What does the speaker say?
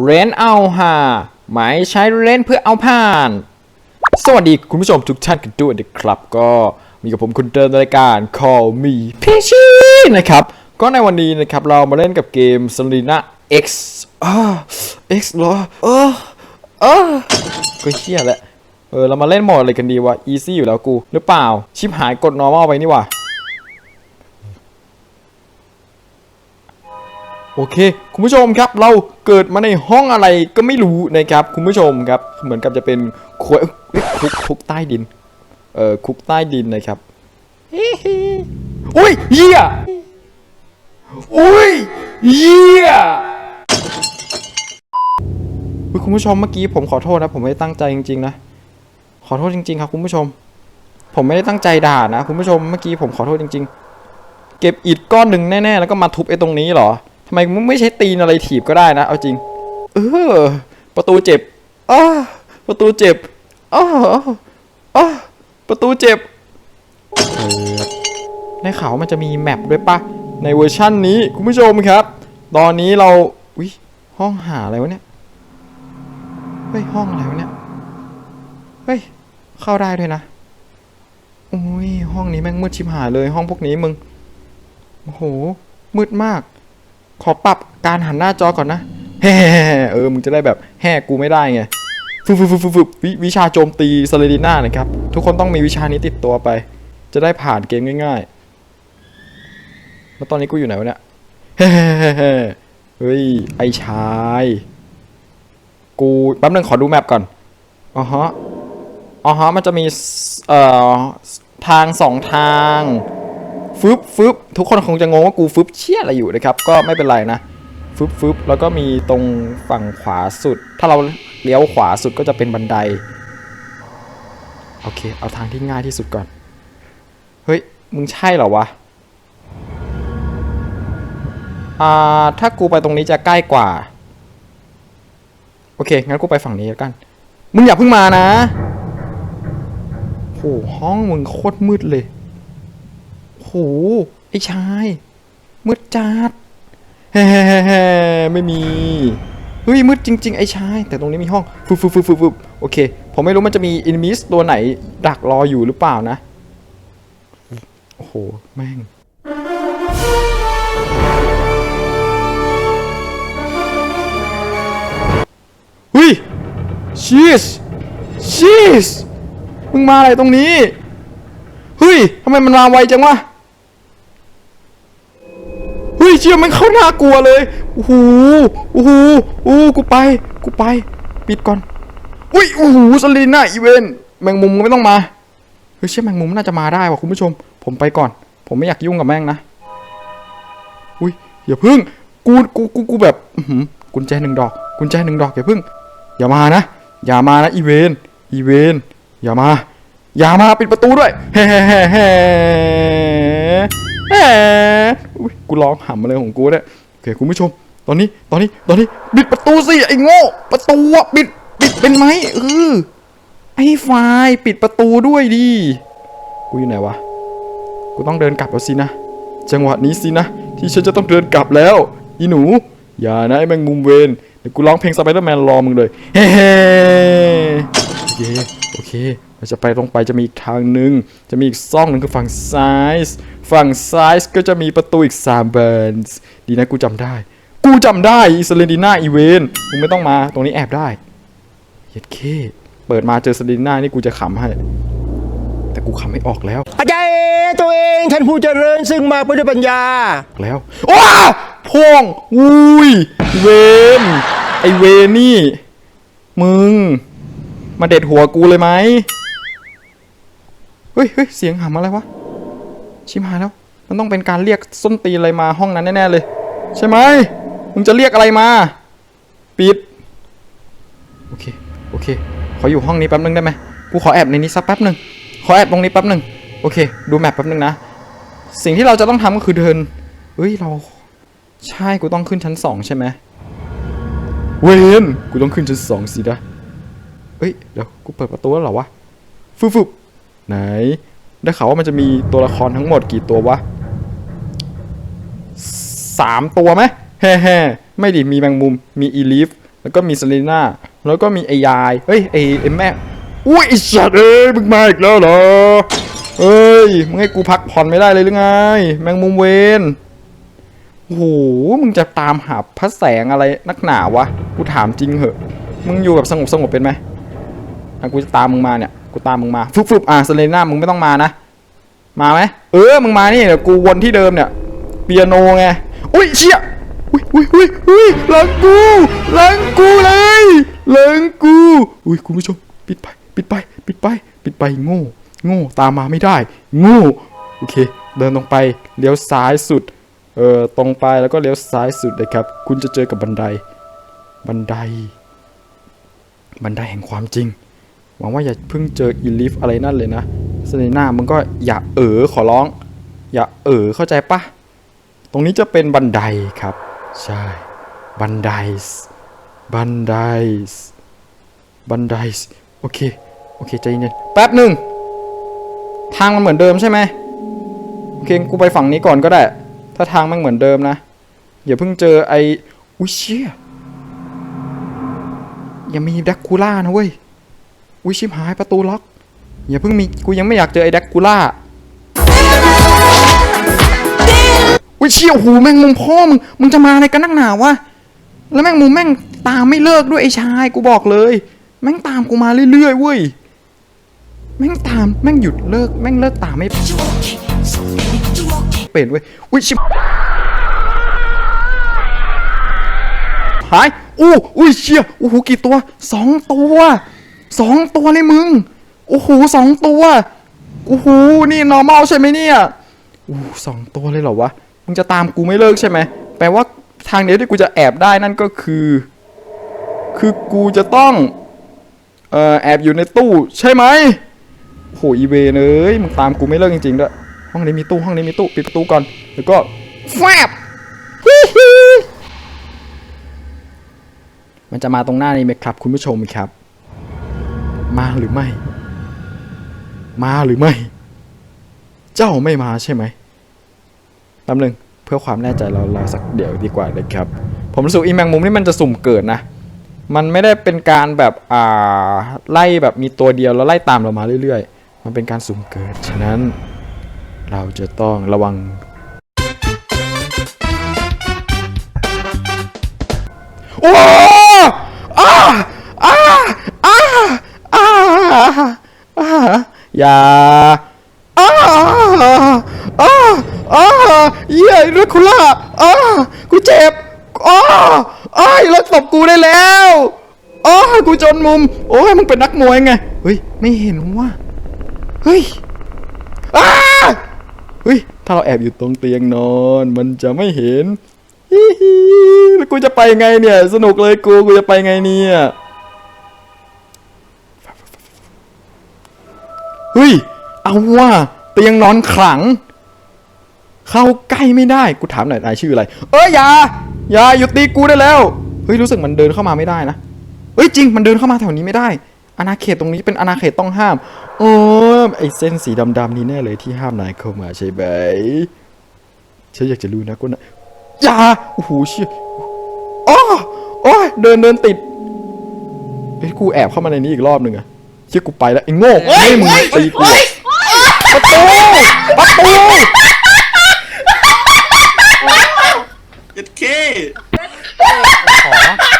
เรนเอาหาไม่ใช้เรนเพื่อเอาผ่าน สวัสดีคุณผู้ชมทุกท่านกันด้วยนะครับ ก็มีกับผมคุณเดินรายการ Call Me p e c h y นะครับ ก็ในวันนี้นะครับเรามาเล่นกับเกม s l i n a X อ่า X เหรอเออเออก็เชี่ยแหละ เออ เรามาเล่นโหมดอะไรกันดีวะ easy อยู่แล้วกู หรือเปล่า ชิปหายกด normal ไปนี่ว่า โอเค คุณผู้ชมครับ เราเกิดมาในห้องอะไรก็ไม่รู้นะครับ คุณผู้ชมครับ เหมือนกับจะเป็นครัวเอ้ยคุกคุกใต้ดิน เอ่อ คุกใต้ดินนะครับเฮ้เฮ้อุ้ยเหี้ยอุ้ยเหี้ยคุณผู้ชมเมื่อกี้ผมขอโทษนะ ผมไม่ได้ตั้งใจจริงๆนะ ขอโทษจริง ๆ ครับ คุณผู้ชม ผมไม่ได้ตั้งใจด่านะ คุณผู้ชม เมื่อกี้ผมขอโทษจริง ๆ เก็บอิฐก้อนหนึ่งแน่ๆ แล้วก็มาทุบไอ้ตรงนี้เหรอ ไมมึงไม่ใช้ตีนอะไรถีบก็ได้นะ เอาจริง เออ ประตูเจ็บอ้าประตูเจ็บอ้าอ้าประตูเจ็บในข่ามันจะมีแมปด้วยปะในเวอร์ชั่นนี้คุณผู้ชมครับ ตอนนี้เราวิห้องหาอะไรวะเนี่ย เฮ้ยห้องอะไรวะเนี่ย เฮ้ยเข้าได้ด้วยนะโอ้ยห้องนี้แม่งมืดชิบหายเลย ห้องพวกนี้มึง โอ้โหมืดมาก ขอปรับการหันหน้าจอก่อนนะแฮ่เออมึงจะได้แบบแห่กูไม่ได้ไงฟึบฟึบฟึบฟึบวิวิชาโจมตีสเลดิน่านะครับ ทุกคนต้องมีวิชานี้ติดตัวไป จะได้ผ่านเกมง่ายๆ แล้วตอนนี้กูอยู่ไหนวะเนี่ย เฮ้เฮ้ย ไอชาย กูแป๊บนึงขอดูแมปก่อนอ๋อฮะอ๋อฮะมันจะมี เอ่อ ทางสองทาง ฟึบฟึบทุกคนคงจะงงว่ากูฟึบเชี่ยอะไรอยู่นะครับ ก็ไม่เป็นไรนะฟึบฟึบแล้วก็มีตรงฝั่งขวาสุด ถ้าเราเลี้ยวขวาสุดก็จะเป็นบันได โอเค เอาทางที่ง่ายที่สุดก่อน เฮ้ย มึงใช่เหรอวะ อ่า ถ้ากูไปตรงนี้จะใกล้กว่า โอเค งั้นกูไปฝั่งนี้แล้วกัน มึงอย่าเพิ่งมานะโหห้องมึงโคตรมืดเลย หไอ้ชายมืดจัดแฮ่ไม่มีเฮ้ยมืดจริง ๆ ไอ้ชาย แต่ตรงนี้มีห้องฟึบฟึบฟึบฟึบฟึบโอเค ผมไม่รู้มันจะมีอินมิสตัวไหน ดักรออยู่หรือเปล่านะ โอ้โห แม่งเฮ้ยชีสชีสมึงมาอะไรตรงนี้เฮ้ยทำไมมันมาไวจังวะ ฮ้ยเชี่ยมันเข้าน่ากลัวเลยโอ้โหโอ้โหโอ้กูไป กูไป ปิดก่อน อุ้ยโอ้โหสลิน่าอีเวนแมงมุมไม่ต้องมาเฮ้ยเชี่ยแมงมุมน่าจะมาได้ว่ะคุณผู้ชม ผมไปก่อน ผมไม่อยากยุ่งกับแม่งนะ อุ้ยอย่าพึ่ง กูกูกูกูแบบกุญแจหนึ่งดอก กุญแจหนึ่งดอกอย่าพึ่ง อย่ามานะ อย่ามานะอีเวนอีเวนอย่ามา อย่ามาปิดประตูด้วยแฮ่แฮ่แฮ่แฮ่แฮ่อุ๊ย กูร้องหำอะไรของกูเนี่ยโอเคคุณผู้ชม ตอนนี้ตอนนี้ตอนนี้ปิดประตูสิไอ้โง่ประตูอะปิดปิดเป็นไหมเออไอ้ไฟปิดประตูด้วยดิกูอยู่ไหนวะกูต้องเดินกลับแล้วสินะ จังหวะนี้สินะ ที่ฉันจะต้องเดินกลับแล้วอีหนู อย่านะไอ้แมงมุมเวนเดี๋ยวกูร้องเพลงสไปเดอร์แมนรอมึงเลยเฮ้โอเคโอเค เราจะไปตรงไปจะมีอีกทางหนึ่งจะมีอีกซ่องหนึ่งคือฝั่งซ้าย ฝั่งซ้ายก็จะมีประตูอีกสามบานดีนะกูจำได้ กูจำได้อีเซเลนดิน่าอีเวนมึงไม่ต้องมาตรงนี้แอบได้เย็ดเคเปิดมาเจอเซเลนดิน่านี่กูจะขำให้ แต่กูขำไม่ออกแล้วอาจารย์ตัวเองท่านผู้เจริญซึ่งมาเพื่อด้วยปัญญา แล้วว้าพองอุ้ย เวนไอเวนนี่ มึง มาเด็ดหัวกูเลยไหม เฮ้ยเฮ้ยเสียงหำอะไรวะ ชิมหายแล้ว มันต้องเป็นการเรียกส้นตีนอะไรมาห้องนั้นแน่ๆเลย ใช่ไหมมึงจะเรียกอะไรมา ปิด โอเค โอเค ขออยู่ห้องนี้แป๊บนึงได้ไหมกูขอแอบในนี้สักแป๊บหนึ่งขอแอบตรงนี้แป๊บหนึ่งโอเค ดูแมปแป๊บนึงนะ สิ่งที่เราจะต้องทำก็คือเดินเฮ้ย เรา ใช่ กูต้องขึ้นชั้นสองใช่ไหมเวนกูต้องขึ้นชั้นสองสินะเอ้ย เดี๋ยว กูเปิดประตูแล้วเหรอวะฟึบฟึบ ไหน ได้ข่าวว่ามันจะมีตัวละครทั้งหมดกี่ตัววะสามตัวไหมแฮ่แฮ่ไม่ดิมีแมงมุม มีอีลิฟ แล้วก็มีเซเลน่า แล้วก็มีไอยาย เฮ้ยไอ้ไอแม่ อุ้ยไอสัตว์เอ้ยมึงมาอีกแล้วเหรอ เอ้ย มึงให้กูพักผ่อนไม่ได้เลยหรือไง แมงมุมเวนโอ้โห มึงจะตามหาพระแสงอะไรนักหนาวะ กูถามจริงเหอะ มึงอยู่แบบสงบสงบเป็นไหมอะกูจะตามมึงมาเนี่ย กูตามมึงมาฟึบฟึบอะเซเลน่ามึงไม่ต้องมานะ มาไหมเออมึงมานี่เดี๋ยวกูวนที่เดิมเนี่ยเปียโนไงอุ้ยเชี่ยอุ้ยอุ้ยอุ้ยอุ้ยหลังกูหลังกูเลยหลังกูอุ้ยคุณผู้ชมปิดไปปิดไปปิดไปปิดไปโง่โง่ตามมาไม่ได้โง่โอเค เดินตรงไปเลี้ยวซ้ายสุดเออตรงไปแล้วก็เลี้ยวซ้ายสุดเลยครับ คุณจะเจอกับบันได บันได บันไดแห่งความจริง หวังว่าอย่าเพิ่งเจออีลิฟอะไรนั่นเลยนะเซเลน่ามึงก็อย่าเออขอร้อง อย่าเออเข้าใจปะตรงนี้จะเป็นบันไดครับ ใช่ บันไดส์บันไดส์บันไดส์โอเค โอเค ใจเย็นแป๊บหนึ่ง ทางมันเหมือนเดิมใช่ไหมโอเค กูไปฝั่งนี้ก่อนก็ได้ ถ้าทางมันเหมือนเดิมนะ อย่าเพิ่งเจอไออุ้ยเชี่ยอย่ามีแดกคูล่านะเว้ย อุ้ยชิบหายประตูล็อกอย่าเพิ่งมีกูยังไม่อยากเจอไอ้แดกคูล่าอุ้ยเชี่ยวหูแม่งมุมพ่อมึงมึงจะมาอะไรกันนักหนาวะแล้วแม่งมุมแม่งตามไม่เลิกด้วยไอ้ชายกูบอกเลย แม่งตามกูมาเรื่อยๆเว้ยแม่งตามแม่งหยุดเลิกแม่งเลิกตามไม่เป็นเว้ยอุ้ยชิบหายอู้อุ้ยเชี่ยโอ้โหกี่ตัวสองตัว สองตัวเลยมึง โอ้โหสองตัว โอ้โห นี่ normal ใช่ไหมเนี่ยโอ้สองตัวเลยเหรอวะ มึงจะตามกูไม่เลิกใช่ไหม แปลว่าทางเดียวที่กูจะแอบได้นั่นก็คือ คือกูจะต้องเอ่อแอบอยู่ในตู้ใช่ไหมโหอีเวเอ้ยมึงตามกูไม่เลิกจริงๆด้วย ห้องนี้มีตู้ห้องนี้มีตู้ปิดประตูก่อน แล้วก็แฟบมันจะมาตรงหน้านี้ไหมครับ คุณผู้ชมครับ มาหรือไม่ มาหรือไม่ เจ้าไม่มาใช่ไหมแป๊บนึงเพื่อความแน่ใจเรารอสักเดี๋ยวดีกว่านะครับ ผมรู้สึกอีแมงมุมนี่มันจะสุ่มเกิดนะ มันไม่ได้เป็นการแบบอ่าไล่แบบมีตัวเดียวแล้วไล่ตามเรามาเรื่อยๆ มันเป็นการสุ่มเกิด ฉะนั้นเราจะต้องระวัง โอ้อ้าอ้าอ้าอ้าอ้า อย่าอ้าอ้าอ้าเยี่ยเรคูล่าอ้ากูเจ็บอ้าอ้ายเลิกตบกูได้แล้วอ้ากูจนมุม โอ้ยมึงเป็นนักมวยไง เฮ้ย ไม่เห็นว่าเฮ้ยอ้าเฮ้ย ถ้าเราแอบอยู่ตรงเตียงนอน มันจะไม่เห็นฮิฮิแล้วกูจะไปไงเนี่ย สนุกเลยกู กูจะไปไงเนี่ย เฮ้ย เอาว่าเตียงนอนขลัง เข้าใกล้ไม่ได้ กูถามหน่อยนายชื่ออะไร เอ้ยอย่าอย่าหยุดตีกูได้แล้ว เฮ้ยรู้สึกมันเดินเข้ามาไม่ได้นะ เฮ้ยจริงมันเดินเข้ามาแถวนี้ไม่ได้ อาณาเขตตรงนี้เป็นอาณาเขตต้องห้าม โอ้ไอเส้นสีดำๆนี่แน่เลยที่ห้ามนายเข้ามาใช่ไหมฉันอยากจะรู้นะกูนะอย่าโอ้โหเชี่ยอ้อโอ้ยเดินเดินติดเฮ้ยกูแอบเข้ามาในนี้อีกรอบหนึ่งอะ เชี่ยกูไปแล้วไอ้โง่เฮ้ย ให้มึงตีกูประตูประตูเจ็ดเคข